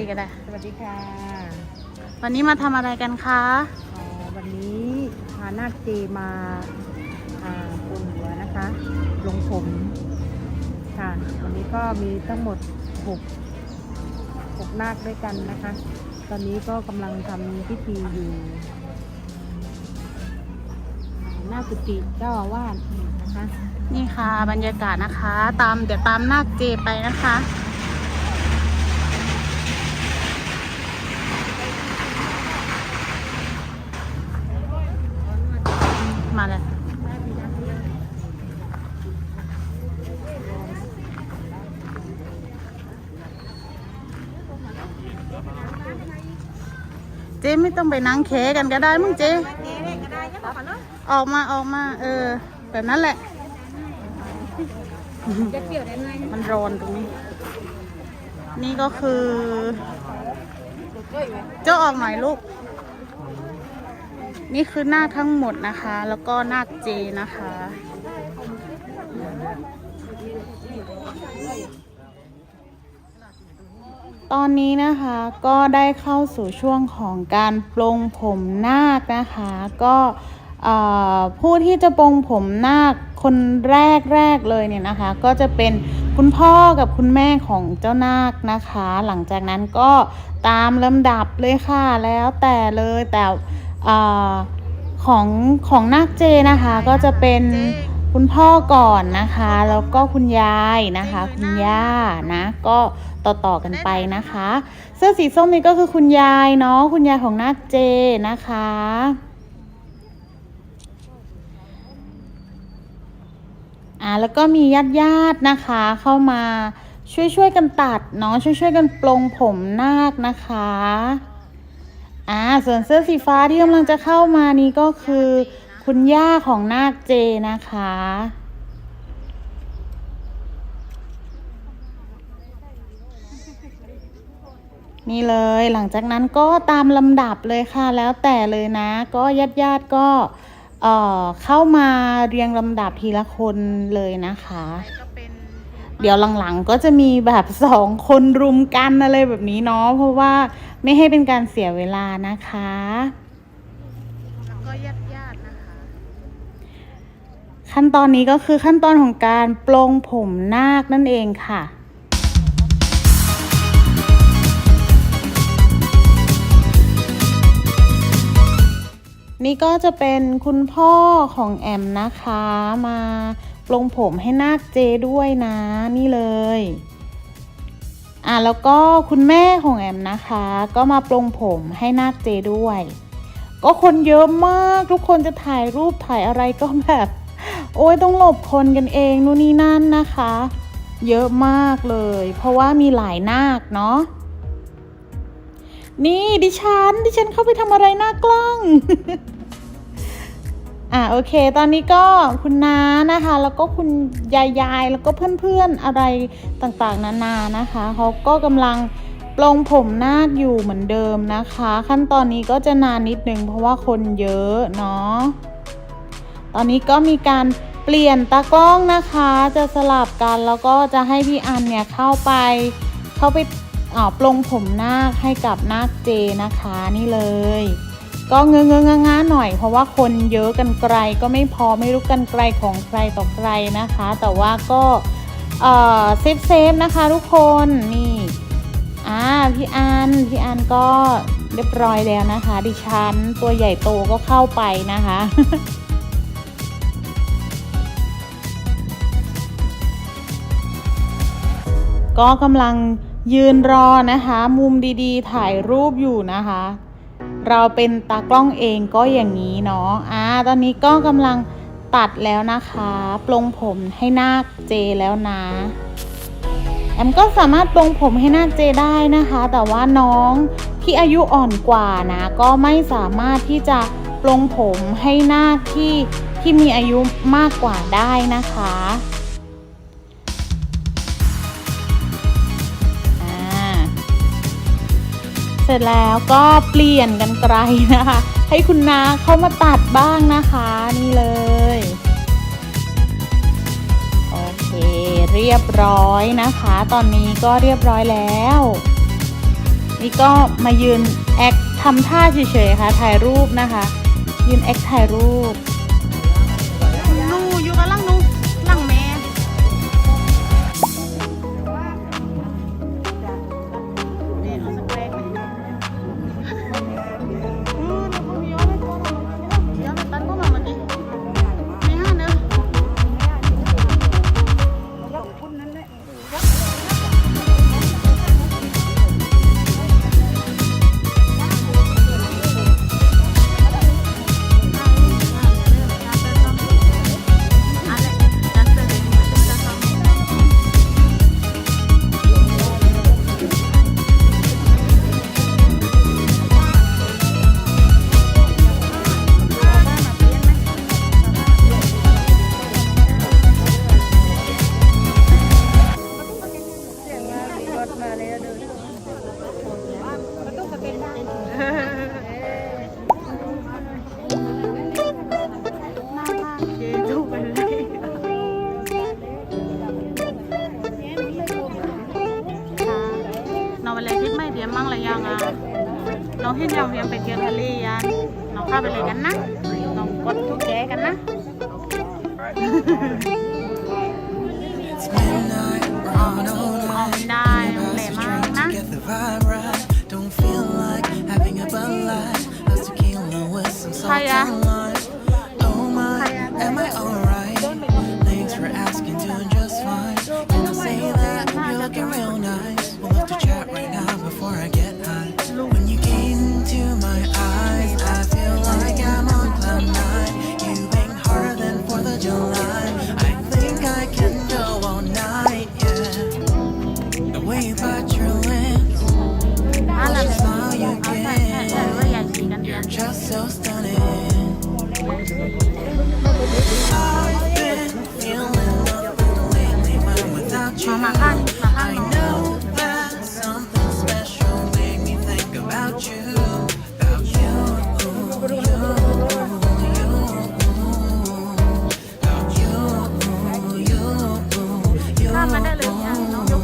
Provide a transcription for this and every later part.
ดีกันเลยสวัสดีค่ะวันนี้มาทำอะไรกันคะอ๋อวันนี้พานาคเจมาอ่าปรุงหัวนะคะ ลงผมค่ะ วันนี้ก็มีทั้งหมดหกหกนาคด้วยกันนะคะ ตอนนี้ก็กำลังทำพิธีอยู่หน้ากุฏิเจ้าอาวาสนะคะ นี่ค่ะบรรยากาศนะคะ ตามเดี๋ยวตามนาคเจไปนะคะ มาเลยเจ๊ไม่ต้องไปนั่งเคกันก็ได้มึงเจ๊ออกมาออกมาเออแบบนั้นแหละ มันร้อนตรงนี้ นี่ก็คือ เจ้าออกหน่อยลูก นี่คือนาคทั้งหมดนะคะ แล้วก็นาคเจนะคะ ตอนนี้นะคะก็ได้เข้าสู่ช่วงของการปลงผมนาคนะคะ ก็ผู้ที่จะปลงผมนาคคนแรกแรกเลยเนี่ยนะคะ ก็จะเป็นคุณพ่อกับคุณแม่ของเจ้านาคนะคะ หลังจากนั้นก็ตามลำดับเลยค่ะแล้วแต่เลยแต่ของของนาคเจนะคะก็จะเป็น คุณพ่อก่อนนะคะ แล้วก็คุณยายนะคะ คุณย่านะ ก็ต่อต่อกันไปนะคะ เสื้อสีส้มนี่ก็คือคุณยายเนาะคุณยายของนาเจนะคะอ่าแล้วก็มีญาติญาตินะคะ เข้ามาช่วยช่วยกันตัดเนาะช่วยช่วยกันปลงผมนาคนะคะอ่าส่วนเสื้อสีฟ้าที่กำลังจะเข้ามานี้ก็คือ คุณย่าของนาคเจนะคะ นี่เลยหลังจากนั้นก็ตามลำดับเลยค่ะ แล้วแต่เลยนะ ก็ญาติญาติก็เอ่อเข้ามาเรียงลำดับทีละคนเลยนะคะ เดี๋ยวหลังๆก็จะมีแบบสองคนรุมกันอะไรแบบนี้เนาะเพราะว่าไม่ให้เป็นการเสียเวลานะคะก็ญาติญาตินะคะ ขั้นตอนนี้ก็คือขั้นตอนของการปลงผมนาคนั่นเองค่ะนี่ก็จะเป็นคุณพ่อของแอมนะคะ มาปลงผมให้นาคเจด้วยนะนี่เลย อะแล้วก็คุณแม่ของแอมนะคะ ก็มาปลงผมให้นาคเจด้วย ก็คนเยอะมากทุกคนจะถ่ายรูปถ่ายอะไรก็แบบ โอ้ยต้องหลบคนกันเองนู่นนี่นั่นนะคะ เยอะมากเลย เพราะว่ามีหลายนาคเนาะนี่ดิฉันดิฉันเข้าไปทำอะไรหน้ากล้อง อะโอเค ตอนนี้ก็คุณน้านะคะ แล้วก็คุณยายยายแล้วก็เพื่อนๆอะไรต่างๆ นานานะคะเขาก็กำลังปลงผมนาคอยู่เหมือนเดิมนะคะ ขั้นตอนนี้ก็จะนานนิดนึงเพราะว่าคนเยอะเนาะ ตอนนี้ก็มีการเปลี่ยนตากล้องนะคะ จะสลับกันแล้วก็จะให้พี่อันเนี่ยเข้าไปเข้าไปอ่าปลงผมนาคให้กับนาคเจนะคะนี่เลย ก็เงื้อเงื้องาหน่อย เพราะว่าคนเยอะกันไกลก็ไม่พอไม่รู้กันไกลของใครต่อใครนะคะ แต่ว่าก็เออเซฟเซฟนะคะทุกคนนี่อ่าพี่อันพี่อันก็เรียบร้อยแล้วนะคะ ดิฉันตัวใหญ่โตก็เข้าไปนะคะ ก็กำลังยืนรอนะคะ มุมดีๆ ถ่ายรูปอยู่นะคะ เราเป็นตากล้องเองก็อย่างนี้เนาะอ่าตอนนี้ก็กำลังตัดแล้วนะคะ ปลงผมให้นาคเจแล้วนะแอมก็สามารถปลงผมให้นาคเจได้นะคะ แต่ว่าน้องที่อายุอ่อนกว่านะ ก็ไม่สามารถที่จะปลงผมให้นาคที่ที่มีอายุมากกว่าได้นะคะ ร็จแล้วก็เปลี่ยนกันไกลนะคะ ให้คุณนาเข้ามาตัดบ้างนะคะนี่เลย โอเคเรียบร้อยนะคะ ตอนนี้ก็เรียบร้อยแล้ว นี่ก็มายืนแอคทำท่าเฉยๆค่ะถ่ายรูปนะคะ ยืนแอคถ่ายรูป ที่ยวทะเลยันน้องข้าไปเลยกันนะน้องกดทุกแกกันนะ midnight, we're on all ออก night. ไม่ได้แหลมมากนะ To get มามาข้างมาข้าง I น้อง know that something special made me think about you, about you, you, you, about you, you, you. ข้ามมาได้เลยเนี่ยน้องยก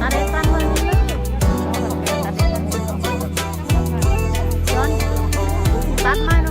ตาเด็กตันเลยย้อนตัดมา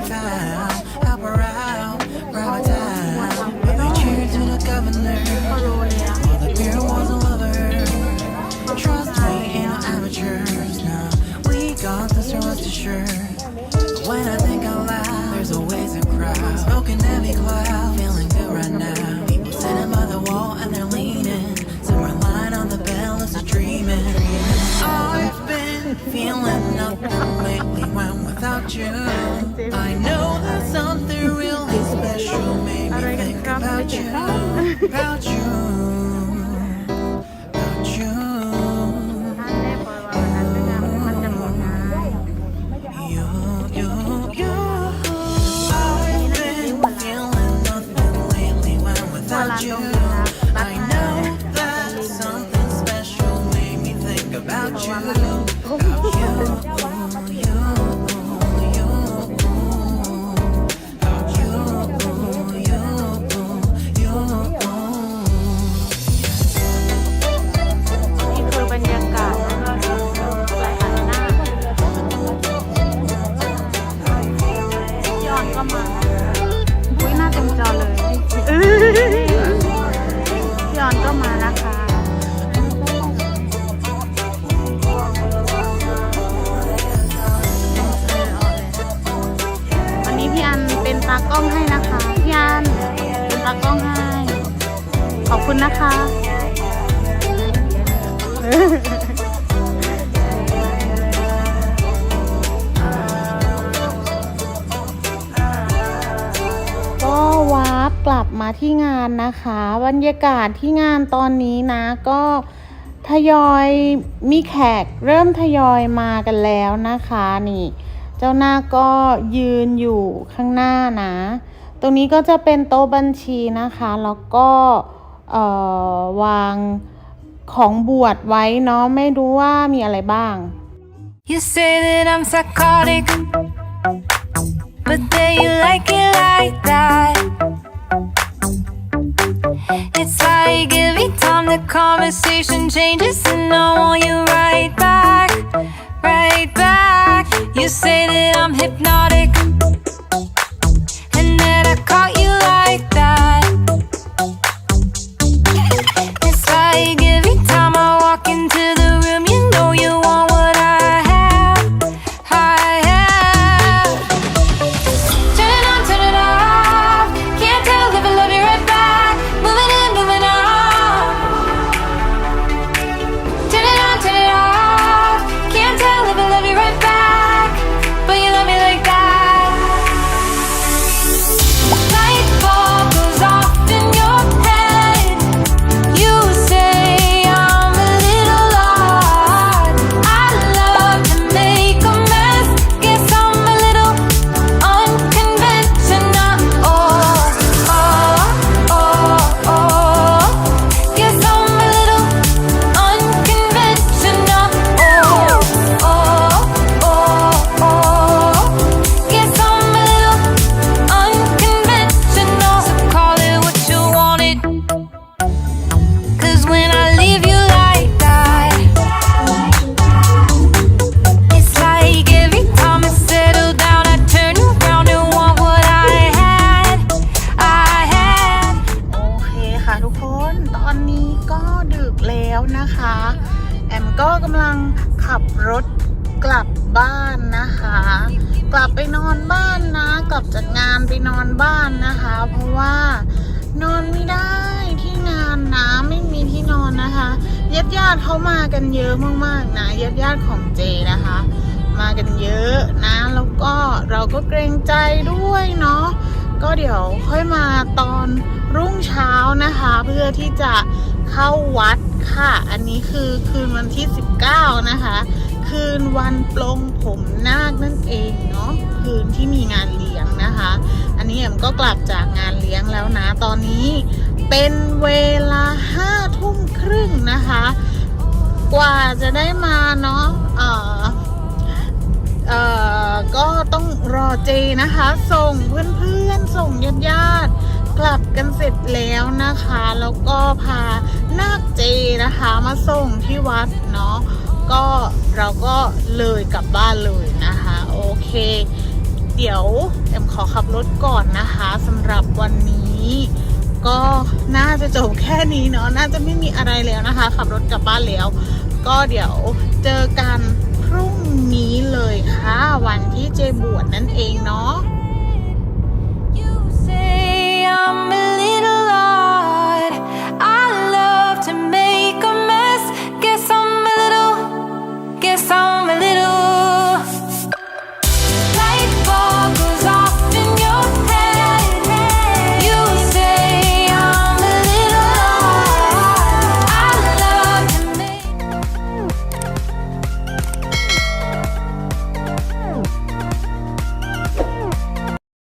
45, hop around, grab a time. But they cheer to the governor, All the beer was a lover. Trust me, ain't no amateurs, now we got this rest assured. When I think out loud, there's always a crowd. Smoking heavy cloud, feeling good right now. People sitting by the wall and they're leaning. Somewhere lying on the bell is a dreaming. I've been feeling nothing lately when without you really special made me think about you. About you. กลับมาที่งานนะคะ บรรยากาศที่งานตอนนี้นะก็ทยอยมีแขกเริ่มทยอยมากันแล้วนะคะนี่ เจ้านาก็ยืนอยู่ข้างหน้านะ ตรงนี้ก็จะเป็นโต๊ะบัญชีนะคะ แล้วก็วางของบวชไว้เนาะไม่รู้ว่ามีอะไรบ้าง You say that I'm psychotic, but then you like it like that. The conversation changes, and I want you right back, right back. You say that I'm hypnotic, ไปนอนบ้านนะ กลับจากงานไปนอนบ้านนะคะ เพราะว่านอนไม่ได้ที่งานนะไม่มีที่นอนนะคะญาติญาติเขามากันเยอะมากๆนะญาติญาติของเจนะคะ มากันเยอะนะ แล้วก็เราก็เกรงใจด้วยเนาะก็เดี๋ยวค่อยมาตอนรุ่งเช้านะคะ เพื่อที่จะเข้าวัดค่ะ อันนี้คือคืนวันที่ 19 นะคะ คืนวันปลงผมนาคนั่นเองเนาะคืนที่มีงานเลี้ยงนะคะ อันนี้แอมก็กลับจากงานเลี้ยงแล้วนะ ตอนนี้เป็นเวลาห้าทุ่มครึ่งนะคะ กว่าจะได้มาเนาะเอ่อเอ่อก็ต้องรอเจนะคะ ส่งเพื่อนๆ ส่งญาติญาติกลับกันเสร็จแล้วนะคะ แล้วก็พานาคเจนะคะ มาส่งที่วัดเนาะ ก็เราก็เลยกลับบ้านเลยนะคะ โอเค เดี๋ยวแอมขอขับรถก่อนนะคะสำหรับวันนี้ ก็น่าจะจบแค่นี้เนาะน่าจะไม่มีอะไรแล้วนะคะ ขับรถกลับบ้านแล้ว ก็เดี๋ยวเจอกันพรุ่งนี้เลยค่ะ วันที่เจบวชนั่นเองเนาะ